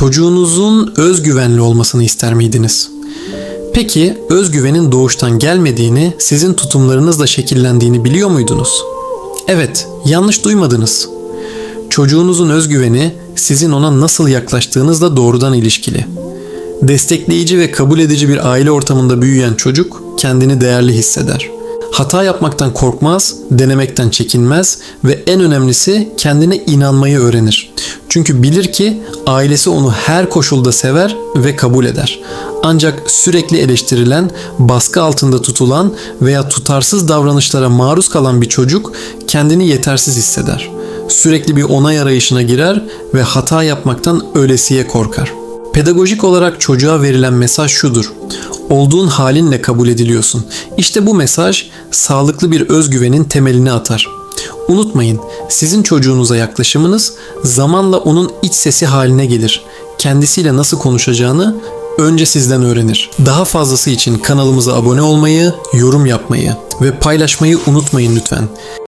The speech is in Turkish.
Çocuğunuzun özgüvenli olmasını ister miydiniz? Peki özgüvenin doğuştan gelmediğini, sizin tutumlarınızla şekillendiğini biliyor muydunuz? Evet, yanlış duymadınız. Çocuğunuzun özgüveni sizin ona nasıl yaklaştığınızla doğrudan ilişkili. Destekleyici ve kabul edici bir aile ortamında büyüyen çocuk kendini değerli hisseder. Hata yapmaktan korkmaz, denemekten çekinmez ve en önemlisi kendine inanmayı öğrenir. Çünkü bilir ki ailesi onu her koşulda sever ve kabul eder. Ancak sürekli eleştirilen, baskı altında tutulan veya tutarsız davranışlara maruz kalan bir çocuk kendini yetersiz hisseder. Sürekli bir onay arayışına girer ve hata yapmaktan ölesiye korkar. Pedagojik olarak çocuğa verilen mesaj şudur. Olduğun halinle kabul ediliyorsun. İşte bu mesaj sağlıklı bir özgüvenin temelini atar. Unutmayın, sizin çocuğunuza yaklaşımınız zamanla onun iç sesi haline gelir. Kendisiyle nasıl konuşacağını önce sizden öğrenir. Daha fazlası için kanalımıza abone olmayı, yorum yapmayı ve paylaşmayı unutmayın lütfen.